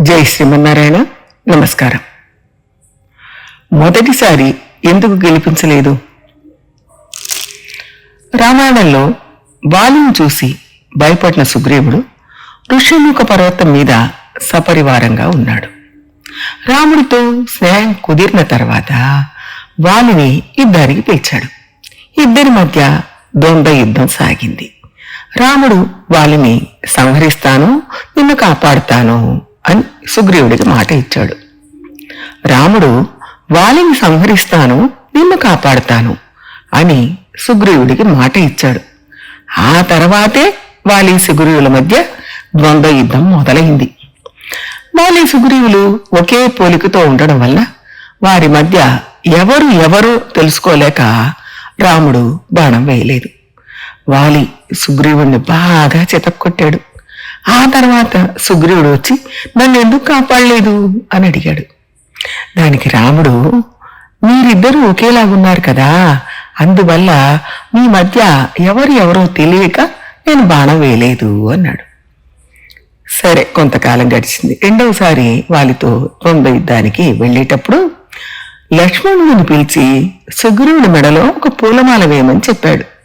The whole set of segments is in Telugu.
జై శ్రీమన్నారాయణ. నమస్కారం. మొదటిసారి ఎందుకు గెలిపించలేదు? రామాయణంలో బాలుని చూసి భయపడిన సుగ్రీవుడు ఋష్యముఖ పర్వతం మీద సపరివారంగా ఉన్నాడు. రాముడితో స్నేహం కుదిరిన తర్వాత వాలిని యుద్ధానికి పిలిచాడు. ఇద్దరి మధ్య ద్వంద్వ యుద్ధం సాగింది. రాముడు వాలిని సంహరిస్తాను నిన్ను కాపాడుతాను అని సుగ్రీవుడికి మాట ఇచ్చాడు. రాముడు వాలిని సంహరిస్తాను నిన్ను కాపాడుతాను అని సుగ్రీవుడికి మాట ఇచ్చాడు. ఆ తర్వాతే వాలి సుగ్రీవుల మధ్య ద్వంద్వ యుద్ధం మొదలైంది. వాలి సుగ్రీవులు ఒకే పోలికతో ఉండడం వల్ల వారి మధ్య ఎవరు ఎవరు తెలుసుకోలేక రాముడు బాణం వేయలేదు. వాలి సుగ్రీవుణ్ణి బాగా చితక్కొట్టాడు. ఆ తర్వాత సుగ్రీవుడు వచ్చి నన్ను ఎందుకు కాపాడలేదు? అని అడిగాడు. దానికి రాముడు మీరిద్దరూ ఒకేలాగున్నారు కదా అందువల్ల మీ మధ్య ఎవరు ఎవరో తెలియక నేను బాణం వేయలేదు అన్నాడు. సరే కొంతకాలం గడిచింది. రెండవసారి వాళ్ళతో ద్వంద్వ యుద్ధానికి వెళ్ళేటప్పుడు లక్ష్మణుడిని పిలిచి సుగ్రీవుడి మెడలో ఒక పూలమాల వేయమని చెప్పాడు.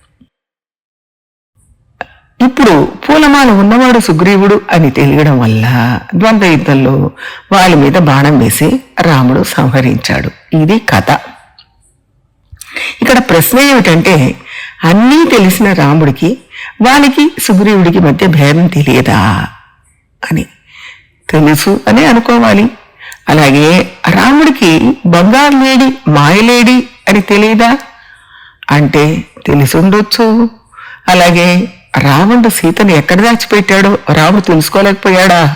ఇప్పుడు పూలమాల ఉన్నవాడు సుగ్రీవుడు అని తెలియడం వల్ల ద్వంద్వ యుద్ధంలో వాళ్ళ మీద బాణం వేసి రాముడు సంహరించాడు. ఇది కథ. ఇక్కడ ప్రశ్న ఏమిటంటే అన్నీ తెలిసిన రాముడికి వానికి సుగ్రీవుడికి మధ్య భేదం తెలియదా అని. తెలుసు అని అనుకోవాలి. అలాగే రాముడికి బంగారు లేడి మాయలేడి అని తెలియదా? అంటే తెలిసుండొచ్చు అలాగే రావణుడు సీతను ఎక్కడ దాచిపెట్టాడో? రాముడు తెలుసుకోలేకపోయాడా?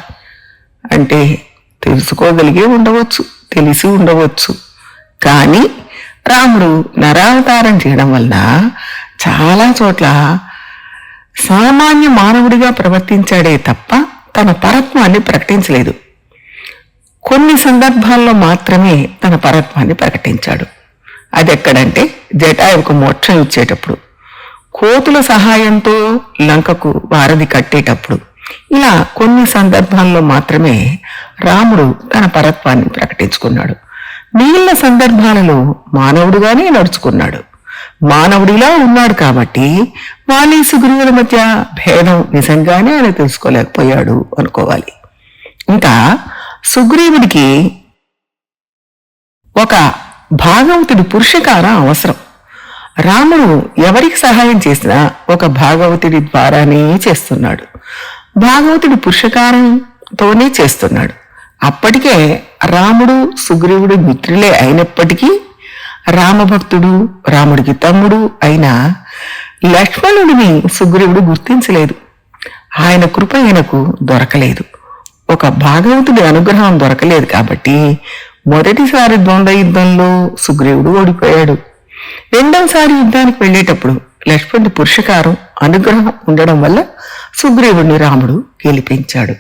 అంటే తెలుసుకోగలిగే ఉండవచ్చు తెలిసి ఉండవచ్చు. కానీ రాముడు నరావతారం చేయడం వలన చాలా చోట్ల సామాన్య మానవుడిగా ప్రవర్తించాడే తప్ప తన పరత్వాన్ని ప్రకటించలేదు. కొన్ని సందర్భాల్లో మాత్రమే తన పరత్వాన్ని ప్రకటించాడు. అది ఎక్కడంటే జటాయువుకు మోక్షం ఇచ్చేటప్పుడు. కోతుల సహాయంతో లంకకు వారధి కట్టేటప్పుడు ఇలా కొన్ని సందర్భాల్లో మాత్రమే రాముడు తన పరత్వాన్ని ప్రకటించుకున్నాడు. మిగిలిన సందర్భాలలో మానవుడుగానే నడుచుకున్నాడు. మానవుడిలా ఉన్నాడు కాబట్టి వాలీసు గురువుల మధ్య భేదం నిజంగానే ఆయన తెలుసుకోలేకపోయాడు అనుకోవాలి. ఇంకా సుగ్రీవుడికి ఒక భాగవతుడి పురుషకారం అవసరం. రాముడు ఎవరికి సహాయం చేసినా ఒక భాగవతుడి ద్వారానే చేస్తున్నాడు. భాగవతుడి పురుషకారంతోనే చేస్తున్నాడు. అప్పటికే రాముడు సుగ్రీవుడు మిత్రులే అయినప్పటికీ రామభక్తుడు రాముడికి తమ్ముడు అయిన లక్ష్మణుడిని సుగ్రీవుడు గుర్తించలేదు. ఆయన కృప ఆయనకు దొరకలేదు. ఒక భాగవతుడి అనుగ్రహం దొరకలేదు కాబట్టి మొదటిసారి ద్వంద్వ యుద్ధంలో సుగ్రీవుడు ఓడిపోయాడు. రెండవసారి యుద్ధానికి వెళ్ళేటప్పుడు లక్ష్మణుడి పురుషకారం అనుగ్రహం ఉండడం వల్ల సుగ్రీవుడిని రాముడు గెలిపించాడు.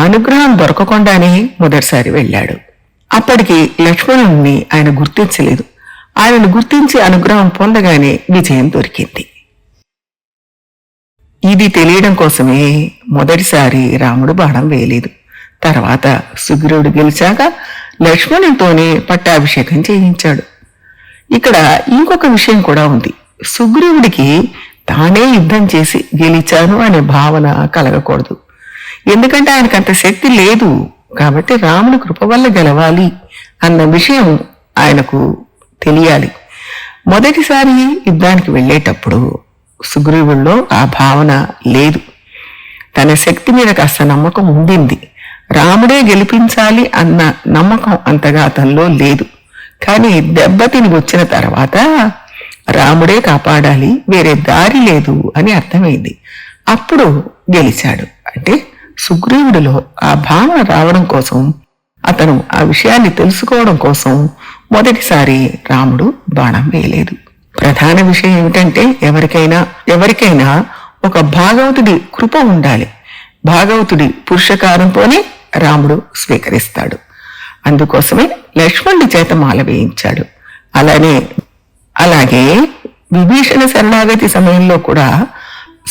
అనుగ్రహం దొరకకుండానే మొదటిసారి వెళ్ళాడు. అప్పటికి లక్ష్మణుడిని ఆయన గుర్తించలేదు. ఆయనను గుర్తించి అనుగ్రహం పొందగానే విజయం దొరికింది. ఇది తెలియడం కోసమే మొదటిసారి రాముడు బాణం వేయలేదు. తర్వాత సుగ్రీవుడు గెలిచాక లక్ష్మణునితోనే పట్టాభిషేకం చేయించాడు. ఇక్కడ ఇంకొక విషయం కూడా ఉంది. సుగ్రీవుడికి తానే యుద్ధం చేసి గెలిచాను అనే భావన కలగకూడదు. ఎందుకంటే ఆయనకు అంత శక్తి లేదు. కాబట్టి రాముని కృప వల్ల గెలవాలి అన్న విషయం ఆయనకు తెలియాలి. మొదటిసారి యుద్ధానికి వెళ్ళేటప్పుడు సుగ్రీవుల్లో ఆ భావన లేదు. తన శక్తి మీద కాస్త నమ్మకం ఉండింది. రాముడే గెలిపించాలి అన్న నమ్మకం అంతగా అతనిలో లేదు. కానీ దెబ్బతిని వచ్చిన తర్వాత రాముడే కాపాడాలి వేరే దారి లేదు అని అర్థమైంది. అప్పుడు గెలిచాడు. అంటే సుగ్రీవుడిలో ఆ భావన రావడం కోసం అతను ఆ విషయాన్ని తెలుసుకోవడం కోసం మొదటిసారి రాముడు బాణం వేయలేదు. ప్రధాన విషయం ఏమిటంటే ఎవరికైనా ఎవరికైనా ఒక భాగవతుడి కృప ఉండాలి. భాగవతుడి పురుషకారంతోనే రాముడు స్వీకరిస్తాడు. అందుకోసమే లక్ష్మణుడి చేత మాల వేయించాడు. అలానే అలాగే విభీషణ శరణాగతి సమయంలో కూడా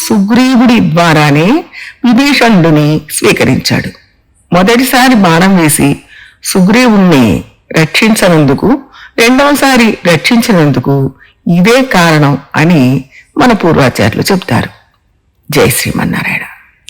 సుగ్రీవుడి ద్వారానే విభీషణుడిని స్వీకరించాడు. మొదటిసారి బాణం వేసి సుగ్రీవుణ్ణి రక్షించనందుకు రెండవసారి రక్షించినందుకు ఇదే కారణం అని మన పూర్వాచార్యులు చెప్తారు. జై శ్రీమన్నారాయణ.